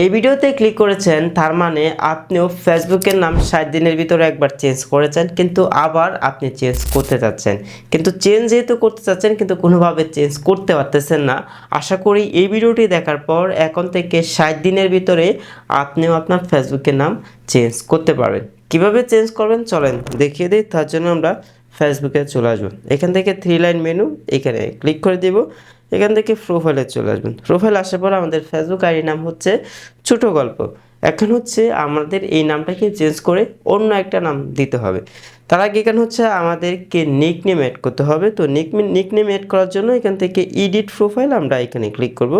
এই ভিডিওতে ক্লিক করেছেন, তার মানে আপনিও ফেসবুকের নাম ষাট দিনের ভিতরে একবার চেঞ্জ করেছেন, কিন্তু আবার আপনি চেঞ্জ করতে চাচ্ছেন কিন্তু চেঞ্জ যেহেতু করতে চাচ্ছেন কিন্তু কোনোভাবে চেঞ্জ করতে পারতেছেন না। আশা করি এই ভিডিওটি দেখার পর এখন থেকে ষাট দিনের ভিতরে আপনিও আপনার ফেসবুকের নাম চেঞ্জ করতে পারবেন। কীভাবে চেঞ্জ করবেন চলেন দেখিয়ে দিই, তার জন্য আমরা ফেসবুকে চলে আসব। এখান থেকে থ্রি লাইন মেনু এখানে ক্লিক করে দিব। এখান থেকে প্রোফাইলে চলে আসবেন। প্রোফাইল আসার পর আমাদের ফেসবুক আইডি নাম হচ্ছে ছোট গল্প এখন হচ্ছে আমাদের এই নামটাকে চেঞ্জ করে অন্য একটা নাম দিতে হবে। তার আগে এখানে হচ্ছে আমাদেরকে নিক নেম এড করতে হবে। তো নিক নিক নেম এড করার জন্য এখান থেকে ইডিট প্রোফাইল আমরা এখানে ক্লিক করব।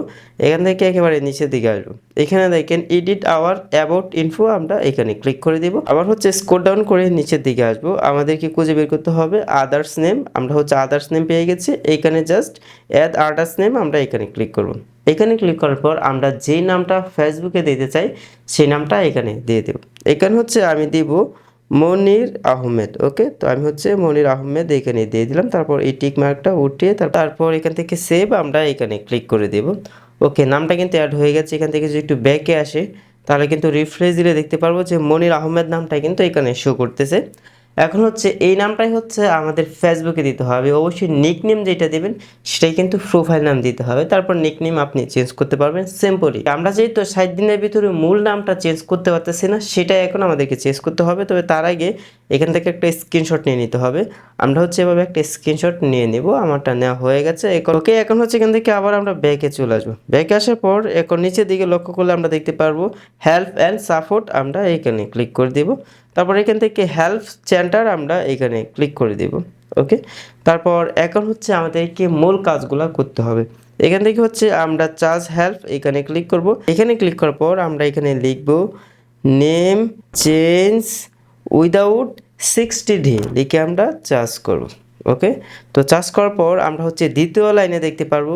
এখান থেকে একেবারে নিচের দিকে আসব। এখানে দেখেন এডিট আওয়ার অ্যাবাউট ইনফো আমরা এখানে ক্লিক করে দিব। আবার হচ্ছে স্কোর ডাউন করে নিচের দিকে আসব। আমাদেরকে খুঁজে বের করতে হবে আদার্স নেম আমরা হচ্ছে আদার্স নেম পেয়ে গেছি। এখানে জাস্ট অ্যাড আদার্স নেম আমরা এখানে ক্লিক করব। এখানে ক্লিক করার পর আমরা যেই নামটা ফেসবুকে দিতে চাই, সেই নামটা এখানে দিয়ে দেব। এখানে হচ্ছে আমি দিব মনির আহমেদ ওকে তো আমি হচ্ছে মনির আহমেদ এখানে দিয়ে দিলাম। তারপর এই টিক মার্কটা উঠিয়ে তারপর এখান থেকে সেভ আমরা এখানে ক্লিক করে দেব। ওকে নামটা কিন্তু অ্যাড হয়ে গেছে। এখান থেকে যদি একটু ব্যাকে আসে, তাহলে কিন্তু রিফ্রেশ দিলে দেখতে পারব যে মনির আহমেদ নামটা কিন্তু এখানে শো করতেছে। এখন হচ্ছে এই নামটাই হচ্ছে আমাদের ফেসবুকে দিতে হবে। অবশ্যই নিকনেম যেটা দেবেন, সেটাই কিন্তু প্রোফাইল নাম দিতে হবে। তারপর নিকনেম আপনি চেঞ্জ করতে পারবেন সিম্পলি আমরা যেহেতু ষাট দিনের ভিতরে মূল নামটা চেঞ্জ করতে পারতেছি না, সেটাই এখন আমাদেরকে চেঞ্জ করতে হবে। তবে তার আগে এখান থেকে একটা স্ক্রিনশট নিয়ে নিতে হবে। আমরা হচ্ছে এভাবে একটা স্ক্রিনশট নিয়ে নেব। আমারটা নেওয়া হয়ে গেছে। এখন ওকে এখন হচ্ছে এখান থেকে আবার আমরা ব্যাকে চলে আসব। ব্যাকে আসার পর এখন নিচের দিকে লক্ষ্য করলে আমরা দেখতে পারব হেল্প অ্যান্ড সাপোর্ট আমরা এখানে ক্লিক করে দেব। তারপর এখান থেকে হেল্প সেন্টার আমরা এখানে ক্লিক করে দেব ওকে তারপর এখন হচ্ছে আমাদেরকে মূল কাজগুলো করতে হবে। এখান থেকে হচ্ছে আমরা চার্জ হেল্প এখানে ক্লিক করব। এখানে ক্লিক করার পর আমরা এখানে লিখব name change without sixty D লিখে আমরা চার্জ করব ওকে তো চার্জ করার পর আমরা হচ্ছে দ্বিতীয় লাইনে দেখতে পারব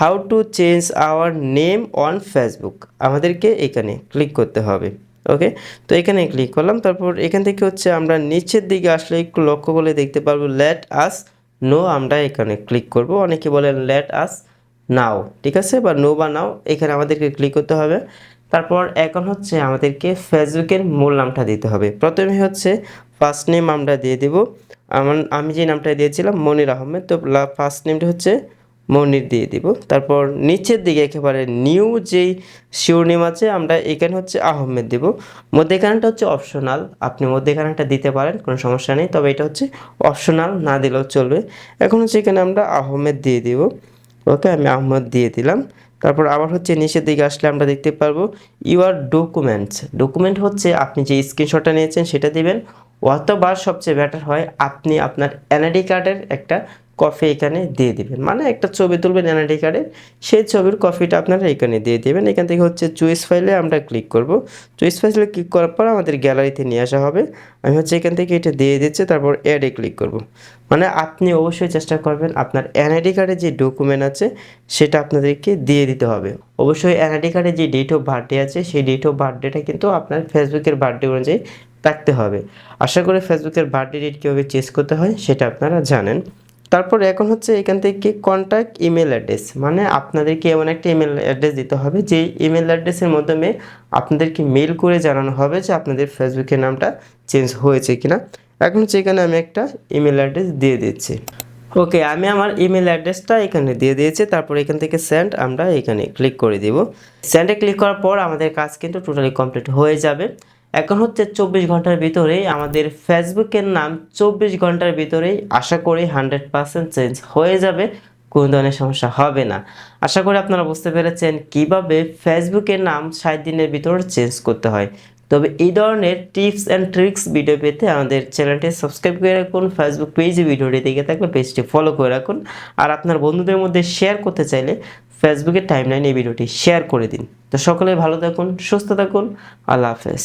how to change our name on Facebook আমাদেরকে এখানে ক্লিক করতে হবে। ওকে তো এখানে ক্লিক করলাম। তারপর এখান থেকে হচ্ছে আমরা নিচের দিকে আসলে একটু লক্ষ্য করলে দেখতে পারব লেট আস নো আমরা এখানে ক্লিক করব। অনেকে বলেন লেট আস নাও ঠিক আছে? বা নো বা নাও এখানে আমাদেরকে ক্লিক করতে হবে। তারপর এখন হচ্ছে আমাদেরকে ফেসবুকের মূল নামটা দিতে হবে। প্রথমে হচ্ছে ফার্স্ট নেম আমরা দিয়ে দেব। আমার, আমি যে নামটা দিয়েছিলাম মনির আহমেদ, তো ফার্স্ট নেমটা হচ্ছে মনির দিয়ে দিব। তারপর নিচের দিকে একেবারে নিউ যেই শিওরনেম আছে, আমরা এখানে হচ্ছে আহমেদ দেব। মধ্যেখানেটা হচ্ছে অপশনাল আপনি মধ্যেখানেটা দিতে পারেন, কোনো সমস্যা নেই। তবে এটা হচ্ছে অপশনাল না দিলেও চলবে। এখন হচ্ছে এখানে আমরা আহমেদ দিয়ে দিব। ওকে, আমি আহমেদ দিয়ে দিলাম। তারপর আবার হচ্ছে নিচের দিকে আসলে আমরা দেখতে পারব ইউর ডকুমেন্টস। ডকুমেন্ট হচ্ছে আপনি যে স্ক্রিনশটটা নিয়েছেন সেটা দিবেন। অথবা সবচেয়ে বেটার হয়, আপনি আপনার এনআইডি কার্ডের একটা কপি এখানে দিয়ে দিবেন। মানে একটা ছবি তুলবেন এনআইডি কার্ডে, সেই ছবির কপিটা আপনারা এখানে দিয়ে দেবেন। এখান থেকে হচ্ছে চুইস ফাইলে আমরা ক্লিক করব। চুইস ফাইলে ক্লিক করার পর আমাদের গ্যালারিতে নিয়ে আসা হবে। আমি হচ্ছে এখান থেকে এটা দিয়ে দিচ্ছি, তারপর অ্যাডে ক্লিক করব। মানে আপনি অবশ্যই চেষ্টা করবেন আপনার এনআইডি কার্ডে যে ডকুমেন্ট আছে, সেটা আপনাদেরকে দিয়ে দিতে হবে। অবশ্যই এনআইডি কার্ডে যে ডেট অফ বার্থডে আছে, সেই ডেট অফ বার্থডেটা কিন্তু আপনার ফেসবুকের বার্থডে অনুযায়ী রাখতে হবে। আশা করি ফেসবুকের বার্থডে ডেট কীভাবে চেঞ্জ করতে হয়, সেটা আপনারা জানেন। তারপর এখন হচ্ছে এখান থেকে কন্ট্যাক্ট ইমেল অ্যাড্রেস মানে আপনাদেরকে এমন একটা ইমেল অ্যাড্রেস দিতে হবে, যে ইমেল অ্যাড্রেসের মাধ্যমে আপনাদেরকে মেল করে জানানো হবে যে আপনাদের ফেসবুকের নামটা চেঞ্জ হয়েছে কিনা। এখন হচ্ছে এখানে আমি একটা ইমেল অ্যাড্রেস দিয়ে দিচ্ছি। ওকে আমি আমার ইমেল অ্যাড্রেসটা এখানে দিয়ে দিয়েছি, তারপর এখান থেকে সেন্ড আমরা এখানে ক্লিক করে দিব। সেন্ডে ক্লিক করার পর আমাদের কাজ কিন্তু টোটালি কমপ্লিট হয়ে যাবে। এখন হচ্ছে চব্বিশ ঘণ্টার ভিতরেই আমাদের ফেসবুকের নাম চব্বিশ ঘণ্টার ভিতরেই আশা করি হান্ড্রেড পার্সেন্ট চেঞ্জ হয়ে যাবে, কোনো ধরনের সমস্যা হবে না। আশা করি আপনারা বুঝতে পেরেছেন কীভাবে ফেসবুকের নাম ষাট দিনের ভিতর চেঞ্জ করতে হয়। তবে এই ধরনের টিপস অ্যান্ড ট্রিক্স ভিডিও পেতে আমাদের চ্যানেলটি সাবস্ক্রাইব করে রাখুন, ফেসবুক পেজে ভিডিওটি দেখে থাকলে পেজটি ফলো করে রাখুন। আর আপনার বন্ধুদের মধ্যে শেয়ার করতে চাইলে ফেসবুকের টাইমলাইনে এই ভিডিওটি শেয়ার করে দিন। তো সকলে ভালো থাকুন, সুস্থ থাকুন, আল্লাহ হাফেজ।